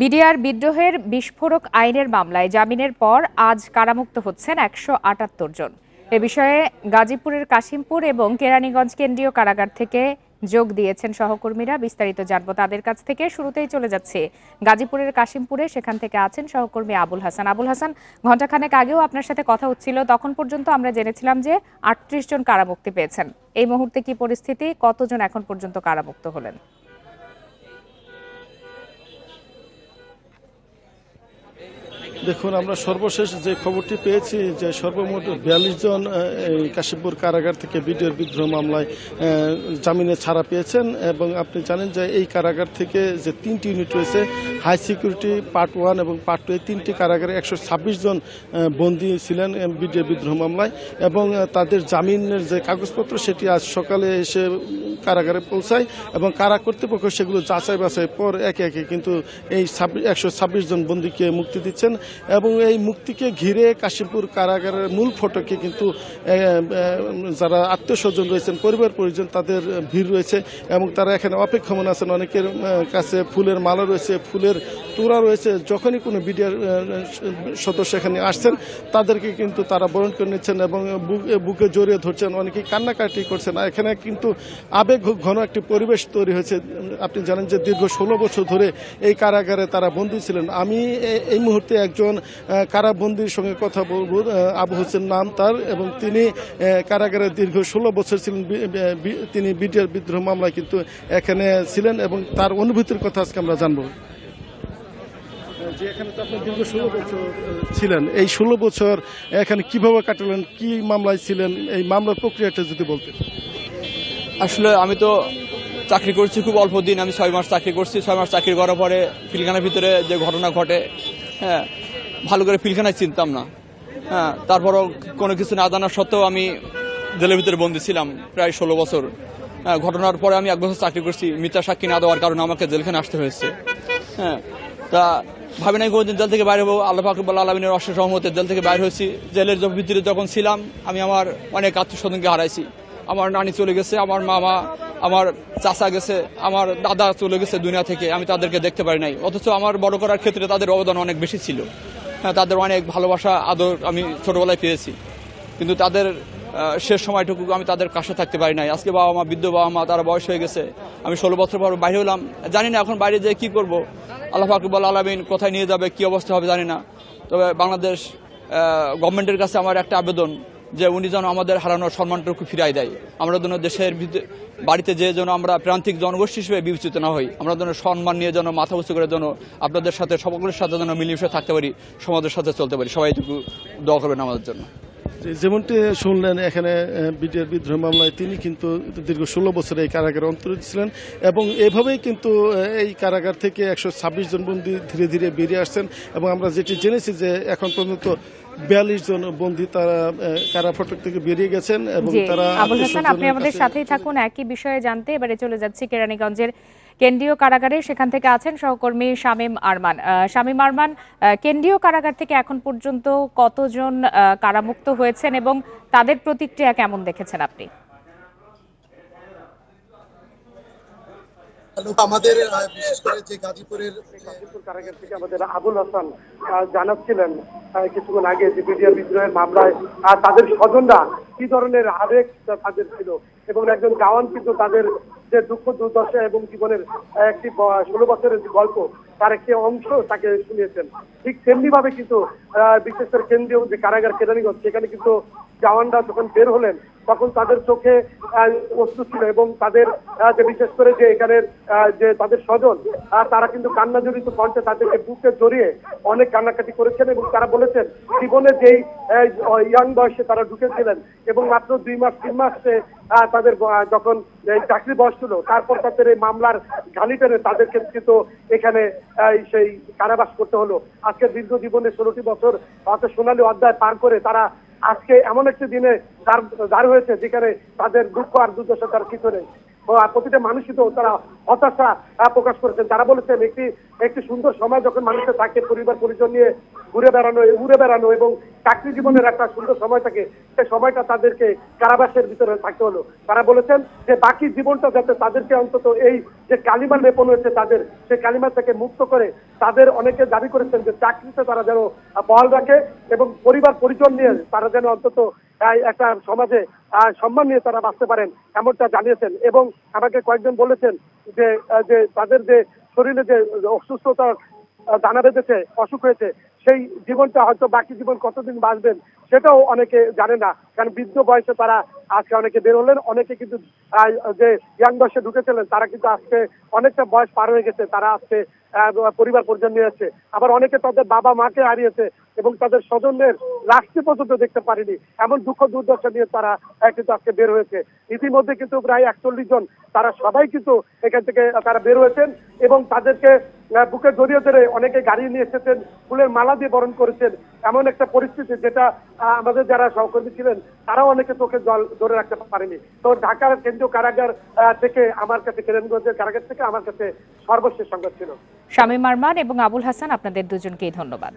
BDR বিদ্রোহের বিস্ফোরক আইনের মামলায় জামিনের পর আজ কারামুক্ত হচ্ছেন একশো আটাত্তর জন। এ বিষয়ে গাজীপুরের কাশিমপুর এবং কেরানীগঞ্জ কেন্দ্রীয় কারাগার থেকে যোগ দিয়েছেন সহকর্মীরা। বিস্তারিত জানব তাদের কাছ থেকে। শুরুতেই চলে যাচ্ছে গাজীপুরের কাশিমপুরে। সেখান থেকে আছেন সহকর্মী আবুল হাসান। আবুল হাসান, ঘণ্টাখানেক আগেও আপনার সাথে কথা হচ্ছিল। তখন পর্যন্ত আমরা জেনেছিলাম যে আটত্রিশ জন কারামুক্তি পেয়েছেন। এই মুহূর্তে কি পরিস্থিতি? কতজন এখন পর্যন্ত কারামুক্ত হলেন? দেখুন, আমরা সর্বশেষ যে খবরটি পেয়েছি যে সর্বমোট বিয়াল্লিশ জন এই কাশিমপুর কারাগার থেকে বিডিওর বিদ্রোহ মামলায় জামিনে ছাড়া পেয়েছেন এবং আপনি জানেন যে এই কারাগার থেকে যে তিনটি ইউনিট রয়েছে, হাই সিকিউরিটি পার্ট ওয়ান এবং পার্ট টু, এই তিনটি কারাগারে একশো ছাব্বিশ জন বন্দী ছিলেন বিডিওর বিদ্রোহ মামলায় এবং তাদের জামিনের যে কাগজপত্র, সেটি আজ সকালে এসে কারাগারে পৌঁছায় এবং কারা কর্তৃপক্ষ সেগুলো যাচাই বাছাই পর একে একে কিন্তু এই একশো ছাব্বিশ জন বন্দীকে মুক্তি দিচ্ছেন এবং এই মুক্তিকে ঘিরে কাশিমপুর কারাগারের মূল ফটকে কিন্তু যারা আত্মীয় স্বজন রয়েছেন, পরিবার পরিজন তাদের ভিড় রয়েছে এবং তারা এখানে অপেক্ষমান আছেন। অনেকের কাছে ফুলের মালা রয়েছে, ফুলের তোড়া রয়েছে। যখনই কোনো বিডিআর সদস্য এখানে আসছেন, তাদেরকে কিন্তু তারা বরণ করে নিচ্ছেন এবং বুক- জড়িয়ে ধরছেন। অনেকে কান্নাকাটি করছেন। এখানে কিন্তু আবেগ ঘন একটি পরিবেশ তৈরি হয়েছে। আপনি জানেন যে দীর্ঘ ষোলো বছর ধরে এই কারাগারে তারা বন্দী ছিলেন। আমি এই মুহূর্তে একজন কারাবন্দির সঙ্গে কথা বলব। আবু হোসেন নাম তার এবং তিনি কারাগারে দীর্ঘ ষোলো বছর ছিলেন। তিনি বিডিআর বিদ্রোহ মামলায় কিন্তু এখানে ছিলেন এবং তার অনুভূতির কথা আজকে আমরা জানব। দীর্ঘ ষোলো বছর ছিলেন। এই ষোলো বছর এখানে কীভাবে কাটালেন, কি মামলায় ছিলেন, এই মামলার প্রক্রিয়াটা যদি বলতেন। আসলে আমি তো চাকরি করছি খুব অল্প দিন, আমি ছয় মাস চাকরি করছি, ছয় মাস চাকরি করার পরে পিলখানার ভিতরে যে ঘটনা ঘটে হ্যাঁ ভালো করে পিলখানায় চিনতাম না। হ্যাঁ তারপরও কোনো কিছু না জানার সত্ত্বেও আমি জেলের ভিতরে বন্দি ছিলাম প্রায় ষোলো বছর। হ্যাঁ ঘটনার পরে আমি এক বছর চাকরি করছি, মিথ্যা সাক্ষী না দেওয়ার কারণে আমাকে জেলখানে আসতে হয়েছে। হ্যাঁ তা ভাবি নাই কোনোদিন জেল থেকে বাইরে হব, আল্লাহ পাকবুল আলমিনের অশেষ রহমতে জেল থেকে বাইরে হয়েছি। জেলের ভিতরে যখন ছিলাম, আমি আমার অনেক আত্মীয় স্বজনকে হারাইছি। আমার নানি চলে গেছে, আমার মামা, আমার চাচা গেছে, আমার দাদা চলে গেছে দুনিয়া থেকে, আমি তাদেরকে দেখতে পারি নাই। অথচ আমার বড় করার ক্ষেত্রে তাদের অবদান অনেক বেশি ছিল। হ্যাঁ তাদের অনেক ভালোবাসা, আদর আমি ছোটবেলায় পেয়েছি। কিন্তু তাদের শেষ সময়টুকু আমি তাদের কাছে থাকতে পারি নাই। আজকে বাবা মা, বৃদ্ধ বাবা মা, তারা বয়স হয়ে গেছে, আমি ষোলো বছর পর বাইরে হলাম। জানি না এখন বাইরে যেয়ে কি করব। আল্লাহ ফাকবুল আলমিন কোথায় নিয়ে যাবে, কি অবস্থা হবে জানি না। তবে বাংলাদেশ গভর্নমেন্টের কাছে আমার একটা আবেদন যে উনি যেন আমাদের হারানোর সম্মানটুকু ফিরাই দেয়। আমরা যেন দেশের বাড়িতে যে যেন আমরা প্রান্তিক জনগোষ্ঠী হিসেবে বিবেচিত না হই, আমরা যেন সম্মান নিয়ে যেন মাথা উঁচু করে যেন আপনাদের সাথে, সকলের সাথে যেন মিলেমিশে থাকতে পারি, সমাজের সাথে চলতে পারি। সবাইটুকু দোয়া করবেন আমাদের জন্য। যেমনটি শুনলেন এখানে বিডিআর বিদ্রোহ মামলায় তিনি কিন্তু দীর্ঘ ষোলো বছর এই কারাগারে অন্তরিত ছিলেন এবং এভাবেই কিন্তু এই কারাগার থেকে একশো ছাব্বিশ জন বন্দী ধীরে ধীরে বেরিয়ে আসছেন এবং আমরা যেটি জেনেছি যে এখন পর্যন্ত বিয়াল্লিশ জন বন্দী তারা কারা ফটক থেকে বেরিয়ে গেছেন এবং তারা আবুল হাসান আপনি আমাদের সাথেই থাকুন একই বিষয়ে জানতে এবারে চলে যাচ্ছি কেরানীগঞ্জের কেন্দ্রীয় কারাগারে সেখান থেকে আছেন সহকর্মী শামীম আরমান। আহ, শামীম আরমান কেন্দ্রীয় কারাগার থেকে এখন পর্যন্ত কতজন কারামুক্ত হয়েছেন এবং তাদের প্রতিক্রিয়া কেমন দেখেছেন আপনি? আমাদের বিশেষ করে যে গাজীপুরের গাজীপুর কারাগার থেকে আমাদের আবুল হাসান জানাচ্ছিলেন কিছুক্ষণ আগে যে বিডিআর বিদ্রোহের মামলায় আর তাদের স্বজনরা কি ধরনের আবেগ তাদের ছিল এবং একজন গাওয়ান কিন্তু তাদের যে দুঃখ, দুর্দশা এবং জীবনের একটি ষোলো বছরের গল্প, তার একটি অংশ তাকে শুনিয়েছেন। ঠিক তেমনি ভাবে কিন্তু বিশেষ করে কেন্দ্রীয় যে কারাগার কেরানীগঞ্জ সেখানে কিন্তু জওয়ানরা যখন বের হলেন, তখন তাদের চোখে অশ্রু ছিল এবং তাদের যে বিশেষ করে যে এখানের যে তাদের স্বজন তারা কিন্তু কান্না জড়িত কণ্ঠে তাদেরকে বুকে জড়িয়ে অনেক কান্নাকাটি করেছেন এবং তারা বলেছেন, জীবনে যেই ইয়াং বয়সে তারা ঢুকেছিলেন এবং মাত্র দুই মাস, তিন মাসে তাদের যখন চাকরি বয়স ছিল, তারপর তাদের এই মামলার ঘানি টেনে তাদেরকে কিন্তু এখানে সেই কারাবাস করতে হলো। আজকে দীর্ঘ জীবনে ষোলোটি বছর অত সোনালী অধ্যায় পার করে তারা আজকে এমন একটি দিনে দাঁড় হয়েছে যেখানে তাদের দুঃখ আর দুর্দশা তার কিছু নেই প্রতিটা মানুষই তো তারা হতাশা প্রকাশ করেছেন। তারা বলেছেন, একটি একটি সুন্দর সময় যখন মানুষের থাকে, পরিবার, পরিজন নিয়ে ঘুরে বেড়ানো ঘুরে বেড়ানো এবং চাকরি জীবনের একটা সুন্দর সময় থাকে সেই সময়টা তাদেরকে কারাবাসের ভিতরে থাকতে হলো। তারা বলেছেন যে, বাকি জীবনটা যাতে তাদেরকে অন্তত এই যে কালিমা লেপন হয়েছে তাদের সেই কালিমা থেকে মুক্ত করে তাদের অনেকে দাবি করেছেন যে, চাকরিতে তারা যেন বহাল রাখে এবং পরিবার, পরিজন নিয়ে তারা যেন অন্তত একটা সমাজে সম্মান নিয়ে তারা বাঁচতে পারেন, এমনটা জানিয়েছেন। এবং আমাকে কয়েকজন বলেছেন যে যে তাদের যে শরীরে যে অসুস্থতার দানা বেঁধেছে, অসুখ হয়েছে, সেই জীবনটা হয়তো বাকি জীবন কতদিন বাঁচবেন, সেটাও অনেকে জানে না। কারণ বৃদ্ধ বয়সে তারা আজকে অনেকে বের হলেন, অনেকে কিন্তু যে ইয়াং বয়সে ঢুকেছিলেন, তারা কিন্তু আজকে অনেকটা বয়স পার হয়ে গেছে, তারা আজকে পরিবার পরিজন নিয়ে যাচ্ছে আবার অনেকে তাদের বাবা মাকে হারিয়েছে এবং তাদের স্বজনদের লাশটি পর্যন্ত দেখতে পারেনি। এমন দুঃখ দুর্দশা নিয়ে তারা কিন্তু আজকে বের হয়েছে। ইতিমধ্যে কিন্তু প্রায় একচল্লিশ জন তারা সবাই কিন্তু এখান থেকে তারা বের হয়েছেন এবং তাদেরকে বুকে জড়িয়ে ধরে অনেকে গাড়ি নিয়ে এসেছেন, ফুলের মালা দিয়ে বরণ করেছেন। এমন একটা পরিস্থিতি যেটা আমাদের যারা সহকর্মী ছিলেন, তারাও অনেকে চোখে জল ধরে রাখতে পারেনি। তো ঢাকার কেন্দ্রীয় কারাগার থেকে আমার কাছে, কেরানীগঞ্জের কারাগার থেকে আমার কাছে সর্বশেষ সংবাদ ছিল। শামীম আরমান এবং আবুল হাসান, আপনাদের দুজনকেই ধন্যবাদ।